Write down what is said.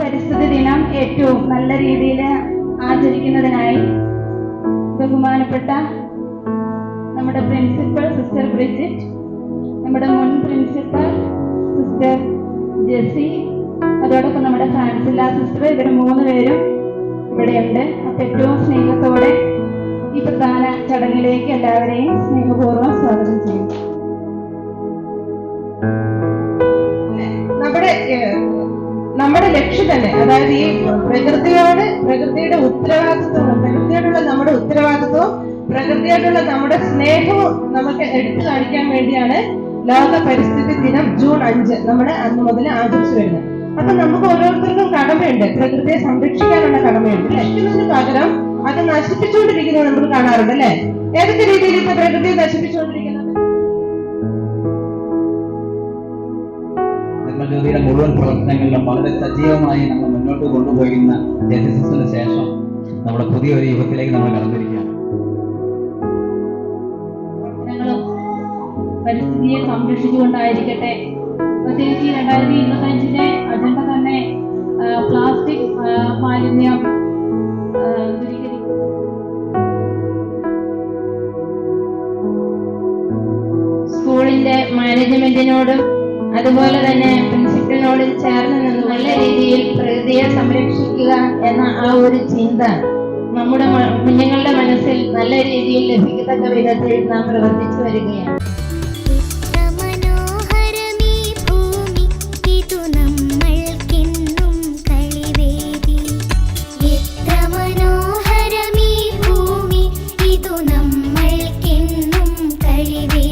പരിസ്ഥിതി ദിനം ഏറ്റവും നല്ല രീതിയിൽ ആചരിക്കുന്നതിനായി ബഹുമാനപ്പെട്ട നമ്മുടെ പ്രിൻസിപ്പൽ സിസ്റ്റർ ബ്രിജിറ്റ് നമ്മുടെ മുൻ പ്രിൻസിപ്പൽ സിസ്റ്റർ ജെസി അതോടൊപ്പം നമ്മുടെ ഫ്രാൻസില സിസ്റ്റർ ഇവർ മൂന്ന് പേരും ഇവിടെയുണ്ട്. അപ്പം ഏറ്റവും സ്നേഹത്തോടെ ഈ പ്രധാന ചടങ്ങിലേക്ക് എല്ലാവരെയും സ്നേഹപൂർവം നമ്മുടെ ലക്ഷ്യം തന്നെ. അതായത് ഈ പ്രകൃതിയോട് പ്രകൃതിയുടെ ഉത്തരവാദിത്വം പ്രകൃതിയോടുള്ള നമ്മുടെ ഉത്തരവാദിത്വവും പ്രകൃതിയോടുള്ള നമ്മുടെ സ്നേഹവും നമുക്ക് എടുത്തു കാണിക്കാൻ വേണ്ടിയാണ് ലോക പരിസ്ഥിതി ദിനം ജൂൺ അഞ്ച് നമ്മൾ അന്ന് മുതൽ ആചരിച്ചു വരുന്നത്. അപ്പൊ നമുക്ക് ഓരോരുത്തർക്കും കടമയുണ്ട്. പ്രകൃതിയെ സംരക്ഷിക്കാനുള്ള കടമയുണ്ട്. ലക്ഷ്യത്തിന് പകരം അത് നശിപ്പിച്ചുകൊണ്ടിരിക്കുന്നത് നമ്മൾ കാണാറുണ്ട് അല്ലെ? ഏതൊക്കെ രീതിയിൽ ഇപ്പൊ പ്രകൃതിയെ നശിപ്പിച്ചുകൊണ്ടിരിക്കുന്നത് നിർമ്മജ്യോതിയുടെ മുഴുവൻ പ്രവർത്തനങ്ങളിലും വളരെ സജീവമായി നമ്മൾ മുന്നോട്ട് കൊണ്ടുപോയിരുന്ന ജനസിന് ശേഷം നമ്മുടെ പുതിയ ഒരു യുഗത്തിലേക്ക് നമ്മൾ കടന്നിരിക്കുകയാണ്. പരിസ്ഥിതിയെ സംരക്ഷിച്ചുകൊണ്ടായിരിക്കട്ടെ. പ്രത്യേകിച്ച് രണ്ടായിരത്തി ഇരുപത്തി അജണ്ട തന്നെ പ്ലാസ്റ്റിക് മാലിന്യം സ്കൂളിന്റെ മാനേജ്മെന്റിനോടും അതുപോലെ തന്നെ കൂടെ ചേർന്ന് നിന്ന് നല്ല രീതിയിൽ പ്രകൃതിയെ സംരക്ഷിക്കുക എന്ന ആ ഒരു ചിന്ത നമ്മുടെ കുഞ്ഞുങ്ങളുടെ മനസ്സിൽ നല്ല രീതിയിൽ ലഭിക്കത്തക്ക വിധത്തിൽ നാം പ്രവർത്തിച്ചു വരികയാണ് ും. കഴിവേ